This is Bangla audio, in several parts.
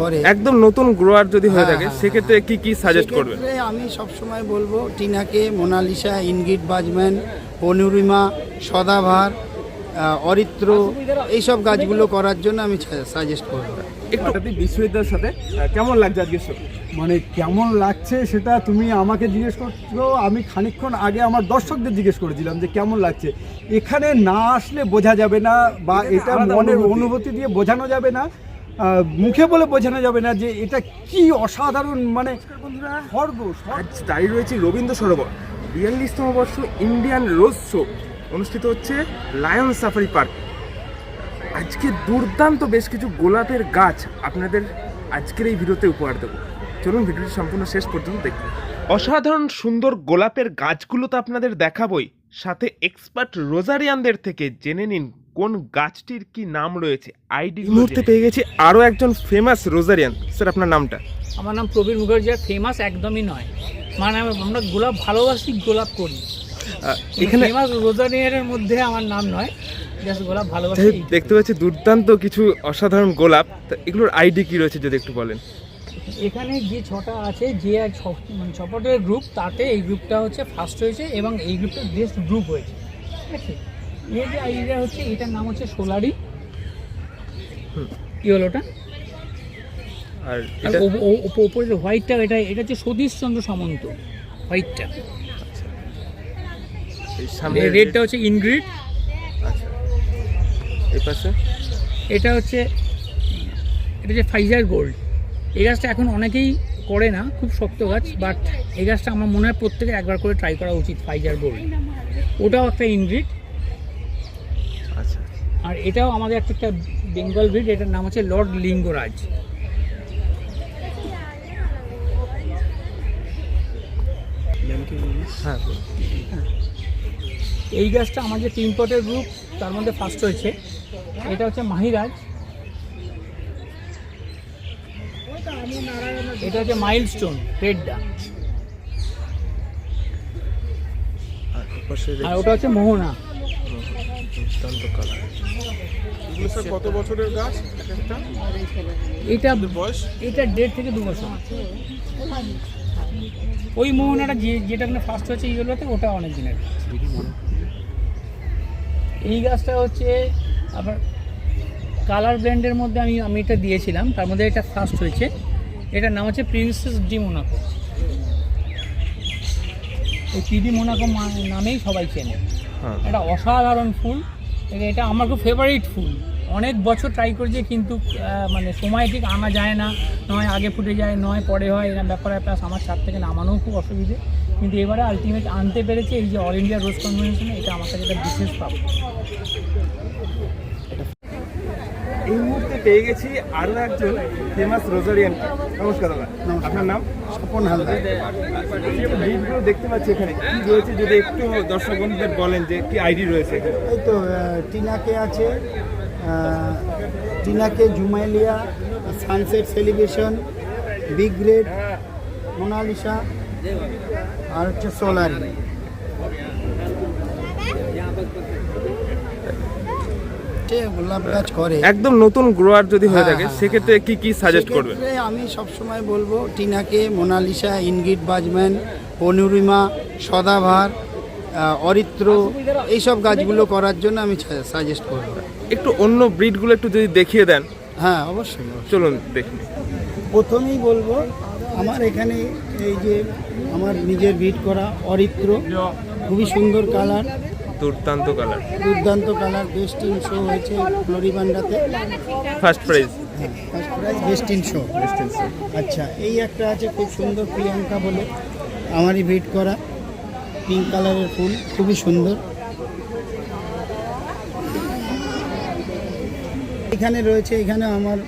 করে। একদম নতুন গ্রোয়ার যদি হয়ে হ্যাঁ, থাকে হ্যাঁ, সেক্ষেত্রে কি কি সাজেস্ট করবেন? সেক্ষেত্রে আমি সবসময় বলব টিনাকে মোনালিসা ইনগিট বাজম্যান অনুরিমা সদাভার অরিত্র এইসব গাছগুলো করার জন্য আমি সাজেস্ট করব। একটু বিশ্ববিদ্যালয়ের সাথে কেমন লাগছে আজকে? মানে কেমন লাগছে সেটা তুমি আমাকে জিজ্ঞেস করছ আমি খানিকক্ষণ আগে আমার দর্শকদের জিজ্ঞেস করেছিলাম যে কেমন লাগছে। এখানে না আসলে বোঝা যাবে না বা এটা মনের অনুভূতি। দিয়ে বোঝানো যাবে না। মুখে বলে বোঝানো যাবে না যে এটা কি অসাধারণ মানে স্বর্গ আজ দাঁড়িয়ে রয়েছে রবীন্দ্র সরোবর বিয়াল্লিশতম বর্ষ ইন্ডিয়ান রোজ শো অনুষ্ঠিত হচ্ছে লায়ন সাফারি পার্ক আজকে দুর্দান্ত বেশ কিছু গোলাপের গাছ আপনাদের আজকের এই ভিডিওতে উপহার দেবো। চলুন ভিডিওটি সম্পূর্ণ শেষ পর্যন্ত দেখুন। অসাধারণ সুন্দর গোলাপের গাছগুলো তো আপনাদের দেখাবই সাথে এক্সপার্ট রোজারিয়ানদের থেকে জেনে নিন কোন গাছটির কি নাম রয়েছে? আইডি মুহূর্তে পেয়ে গেছি আরও একজন ফেমাস রোজারিয়ান স্যার আপনার নামটা? আমার নাম প্রবীর মুখার্জি আর ফেমাস একদমই নয়। মানে আমরা গোলাপ ভালোবাসি গোলাপ করি। এখানে ফেমাস রোজারিয়ানের মধ্যে আমার নাম নয় জাস্ট গোলাপ ভালোবাসি। দেখতে পাচ্ছি দুর্দান্ত কিছু অসাধারণ গোলাপ। তা এগুলোর আইডি কি রয়েছে যদি একটু বলেন? এখানে যে ছটা আছে যে এক ছ- মানে ছপটের গ্রুপ তাতে এই গ্রুপটা হচ্ছে ফার্স্ট হয়েছে এবং এই গ্রুপটা বেস্ট গ্রুপ হয়েছে। ঠিক আছে? এর যে আইডিয়া হচ্ছে এটার নাম হচ্ছে সোলারি। কি হলো ওটা? আর আর এটা? ও- ও- ও- ওপরে যে হোয়াইটটা এটা এটা হচ্ছে সতীশচন্দ্র সামন্ত হোয়াইটটা এই সামনে রেডটা হচ্ছে ইনগ্রিড। আচ্ছা। এই পাশে? এটা হচ্ছে এটা ফাইজার গোল্ড এই গাছটা এখন অনেকেই করে না খুব শক্ত গাছ বাট এই গাছটা আমার মনে হয় প্রত্যেকে একবার করে ট্রাই করা উচিত ফাইজার গোল্ড ওটাও একটা ইনগ্রিড। আচ্ছা আর এটাও আমাদের একটা বেঙ্গল ব্রিড এটার নাম হচ্ছে লর্ড লিঙ্গরাজ। হ্যাঁ। এই গাছটা আমাদের তিন পটের গ্রুপ তার মধ্যে ফার্স্ট হয়েছে। এটা হচ্ছে মাহিরাজ। এটা হচ্ছে মাইলস্টোন রেডটা আর আর ওটা হচ্ছে মোহনা। এগুলো স্যার কত বছরের গাছ? এক একটা এটা বয়স? এটা দেড় থেকে দু বছর। ওই মোহনাটা যে যেটা মানে ফার্স্ট হচ্ছে ইয়েলোতে ওটা অনেক দিনের এই গাছটা হচ্ছে আবার কালার ব্র্যান্ডের মধ্যে আমি আমি এটা দিয়েছিলাম তার মধ্যে এটা ফার্স্ট হয়েছে। এটার নাম হচ্ছে প্রিন্সেস ডি মোনাকো এই পিডি মোনাকো নামেই সবাই চেনে। হ্যাঁ। এটা অসাধারণ ফুল। এটা- এটা আমার খুব ফেভারিট ফুল। অনেক বছর ট্রাই করেছি কিন্তু মানে সময় ঠিক আনা যায় না। নয় আগে ফুটে যায় নয় পরে হয় এরকম ব্যাপার প্লাস আমার ছাদ থেকে নামানোও খুব অসুবিধে। কিন্তু এবারে আলটিমেট আনতে পেরেছি এই যে অল ইন্ডিয়া রোজ কনভেনশনে এটা আমার কাছে একটা বিশেষ পাবো এই মুহূর্তে পেয়ে গেছি আরও একজন ফেমাস রোজারিয়ান নমস্কার দাদা। আপনার নাম? স্বপন হালদার দেখতে পাচ্ছি এখানে। কি রয়েছে যদি একটু দর্শক বন্ধুদের বলেন যে কি আইডি রয়েছে এই তো টিনাকে আছে টিনাকে জুমাইলিয়া sunset celebration big grade Mona Lisa আর হচ্ছে সোলারি। সে গোলাপ গাছ করে। একদম নতুন গ্রোয়ার যদি হয়ে হ্যাঁ, থাকে হ্যাঁ, সেক্ষেত্রে কি কি সাজেস্ট করবেন? আমি সবসময় বলব টিনাকে মোনালিসা ইনগিট বাজম্যান অনুরিমা সদাভার অরিত্র এইসব গাছগুলো করার জন্য আমি সাজেস্ট করব। একটু অন্য ব্রিডগুলো একটু যদি দেখিয়ে দেন। হ্যাঁ অবশ্যই। চলুন দেখুন প্রথমেই বলব আমার এখানে এই যে আমার নিজের ভিট করা অরিত্র খুবই সুন্দর কালার দুর্দান্ত কালার দুর্দান্ত কালার বেস্ট ইন শো হয়েছে ফ্লোরিবান্ডাতে। First prize first prize best in show best in show আচ্ছা এই একটা আছে খুব সুন্দর প্রিয়াঙ্কা বলে। আমারই ভিট করা। পিঙ্ক কালারের ফুল খুবই সুন্দর। এখানে রয়েছে এখানে আমার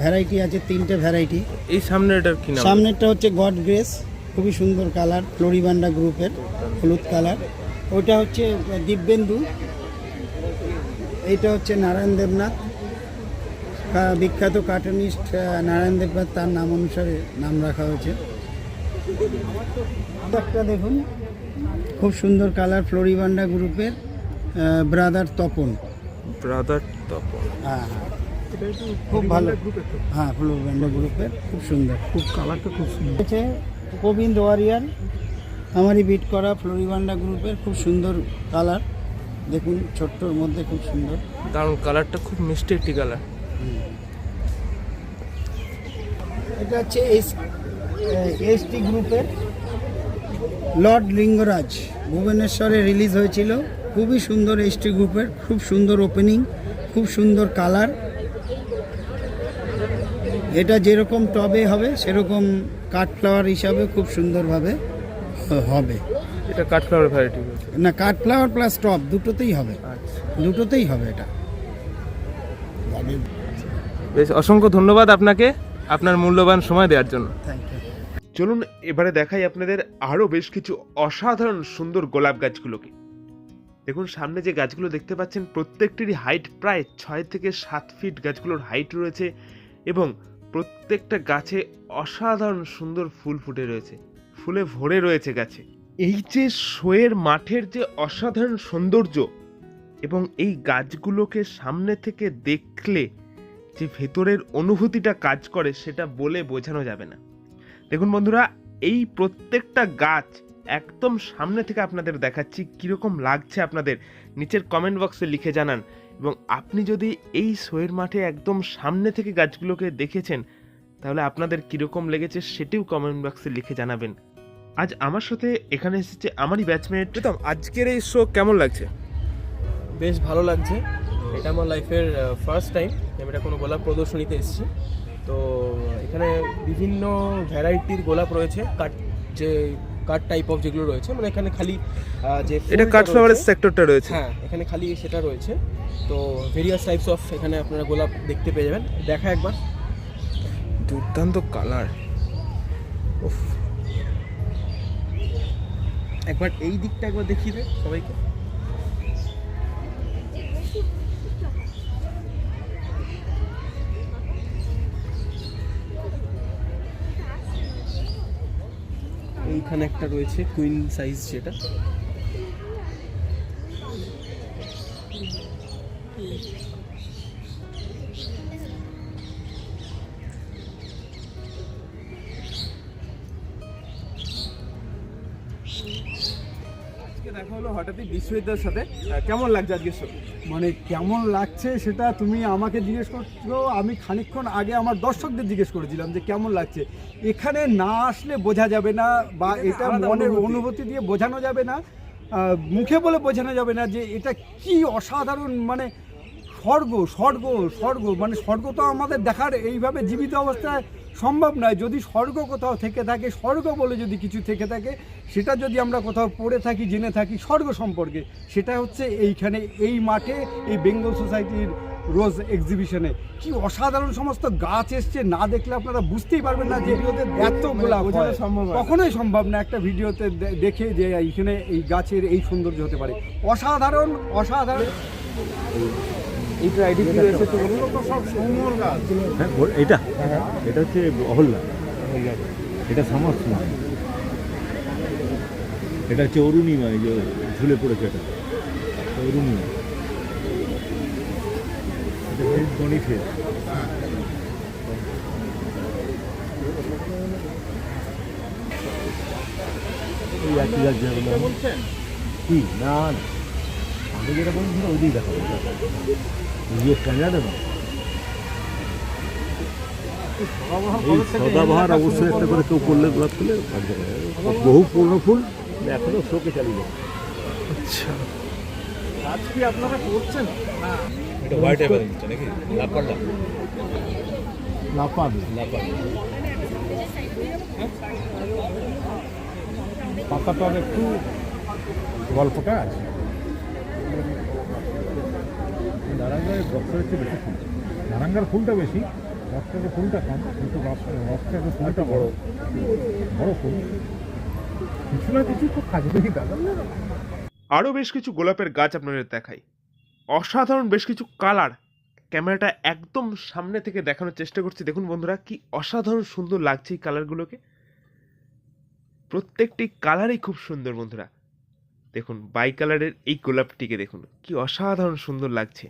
ভ্যারাইটি আছে তিনটে ভ্যারাইটি এই সামনের এটার কি নাম? সামনেরটা হচ্ছে গড গ্রেস খুবই সুন্দর কালার ফ্লোরিবান্ডা গ্রুপের হলুদ কালার ওটা হচ্ছে দিব্যেন্দু এইটা হচ্ছে নারায়ণ দেবনাথ। বিখ্যাত কার্টুনিস্ট নারায়ণ দেবনাথ তার নাম অনুসারে নাম রাখা হয়েছে। একটা দেখুন খুব সুন্দর কালার ফ্লোরিবান্ডা গ্রুপের ব্রাদার তপন। ব্রাদার তপন। হ্যাঁ হ্যাঁ। খুব ভালো। হ্যাঁ ব্লু ব্যান্ডো গ্রুপের খুব সুন্দর। খুব কালারটা খুব সুন্দর। হচ্ছে গোবিন্দ ওয়ারিয়ার আমারই বিট করা ফ্লোরিবান্ডা গ্রুপের খুব সুন্দর কালার দেখুন ছোট্টর মধ্যে খুব সুন্দর। দারুণ কালারটা খুব মিষ্টি একটি কালার এটা হচ্ছে এস এসটি গ্রুপের লর্ড লিঙ্গরাজ। ভুবনেশ্বরে রিলিজ হয়েছিল। খুবই সুন্দর এসটি গ্রুপের খুব সুন্দর ওপেনিং খুব সুন্দর কালার এটা যেরকম টবে হবে সেরকম কাঠ ফ্লাওয়ার হিসাবে খুব সুন্দরভাবে। হবে। এটা কাঠফ্লাওয়ার ভ্যারাইটি না কাঠ ফ্লাওয়ার প্লাস টপ দুটোতেই হবে। আচ্ছা। দুটোতেই হবে এটা। বেশ অসংখ্য ধন্যবাদ আপনাকে আপনার মূল্যবান সময় দেওয়ার জন্য। চলুন এবারে দেখাই আপনাদের আরও বেশ কিছু অসাধারণ সুন্দর গোলাপ গাছগুলোকে। দেখুন সামনে যে গাছগুলো দেখতে পাচ্ছেন প্রত্যেকটিরই হাইট প্রায় ছয় থেকে সাত ফিট গাছগুলোর হাইট রয়েছে এবং প্রত্যেকটা গাছে অসাধারণ সুন্দর ফুল ফুটে রয়েছে। ফুলে ভরে রয়েছে গাছে। এই যে শোয়ের মাঠের যে অসাধারণ সৌন্দর্য এবং এই গাছগুলোকে সামনে থেকে দেখলে যে ভেতরের অনুভূতিটা কাজ করে, সেটা বলে বোঝানো যাবে না। দেখুন বন্ধুরা, এই প্রত্যেকটা গাছ একদম সামনে থেকে আপনাদের দেখাচ্ছি, কীরকম লাগছে আপনাদের। নিচের কমেন্ট বক্সে লিখে জানান। এবং আপনি যদি এই শোয়ের মাঠে একদম সামনে থেকে গাছগুলোকে দেখেছেন, তাহলে আপনাদের কীরকম লেগেছে সেটিও কমেন্ট বক্সে লিখে জানাবেন। আজ আমার সাথে এখানে এসেছে আমারই ব্যাচমেট প্রীতম আজকের এই শো কেমন লাগছে? বেশ ভালো লাগছে। এটা আমার লাইফের ফার্স্ট টাইম আমি এটা কোনো গোলাপ প্রদর্শনীতে এসেছি। তো এখানে বিভিন্ন ভ্যারাইটির গোলাপ রয়েছে। কাট যে কাট টাইপ অফ যেগুলো রয়েছে মানে এখানে খালি যে এটা ফুলটা কাঠফ্লাওয়ারের রয়েছে- সেক্টরটা রয়েছে। হ্যাঁ এখানে খালি সেটা রয়েছে। তো ভেরিয়াস টাইপস অফ এখানে আপনারা গোলাপ দেখতে পেয়ে যাবেন। দেখা একবার। দুর্দান্ত কালার একবার এই দিকটা একবার দেখিয়ে সবাইকে। এইখানে একটা রয়েছে কুইন সাইজ যেটা। আজকে হঠাৎই বিশ্ববিদ্যালয়ের সাথে কেমন লাগছে আজকে মানে কেমন লাগছে সেটা তুমি আমাকে জিজ্ঞেস করছ আমি খানিকক্ষণ আগে আমার দর্শকদের জিজ্ঞেস করেছিলাম যে কেমন লাগছে এখানে না আসলে বোঝা যাবে না বা এটা মনের। অনুভূতি দিয়ে বোঝানো যাবে না মুখে বলে বোঝানো যাবে না যে এটা কি অসাধারণ মানে স্বর্গ স্বর্গ স্বর্গ মানে স্বর্গ তো আমাদের দেখার এইভাবে জীবিত অবস্থায় সম্ভব নয় যদি স্বর্গ কোথাও থেকে থাকে স্বর্গ বলে যদি কিছু থেকে থাকে সেটা যদি আমরা কোথাও পড়ে থাকি জেনে থাকি স্বর্গ সম্পর্কে সেটা হচ্ছে এইখানে এই মাঠে এই বেঙ্গল সোসাইটির রোজ এক্সিবিশনে কি অসাধারণ সমস্ত গাছ এসছে না দেখলে আপনারা বুঝতেই পারবেন না যে এত গোলাপ সম্ভব কখনোই সম্ভব না একটা ভিডিওতে দেখে যে এইখানে এই গাছের এই সৌন্দর্য হতে পারে। অসাধারণ অসাধারণ। এইটা আইডি কি রয়েছে তো বলুন হ্যাঁ এটা এটা হচ্ছে অহল্যা। এটা সমর্থনা এটা হচ্ছে অরুণিমা এই যে ঝুলে পড়েছে এটা। অরুণিমা। একই কি? না না। আমি যেটা বলছি ওই দিকে দেখাবো ক্যামেরা না সদাবাহার অবশ্যই একটা করে কেউ করলে গোলাপ ফুলে বহু পুরনো ফুল। এখনও শোকে চালিয়ে যাচ্ছে। আচ্ছা। এটা হোয়াইট এবার দিচ্ছে নাকি? লাপাডা লাপাড লাপাড পাতাটার একটু গল্পটা আছে। রক্তের চেয়ে বেশি ফুল। ফুলটা বেশি, রক্তের ফুলটা কম, কিন্তু রক্তের ফুলটা বড় বড় ফুল, কিছু না কিছু দেখি দাদা। আরও বেশ কিছু গোলাপের গাছ আপনাদের দেখাই। অসাধারণ বেশ কিছু কালার। ক্যামেরাটা একদম সামনে থেকে দেখানোর চেষ্টা করছি। দেখুন বন্ধুরা, কি অসাধারণ সুন্দর লাগছে এই কালারগুলোকে। প্রত্যেকটি কালারই খুব সুন্দর বন্ধুরা। দেখুন বাই কালারের এই গোলাপটিকে দেখুন, কি অসাধারণ সুন্দর লাগছে।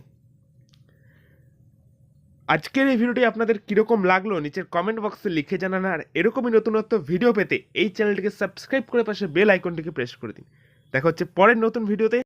আজকের এই ভিডিওটি আপনাদের কীরকম লাগল নিচের কমেন্ট বক্সে লিখে জানান, আর এরকমই নতুনত্ব ভিডিও পেতে এই চ্যানেলটিকে সাবস্ক্রাইব করে পাশে বেল আইকনটিকে প্রেস করে দিন। দেখা হচ্ছে পরের নতুন ভিডিওতে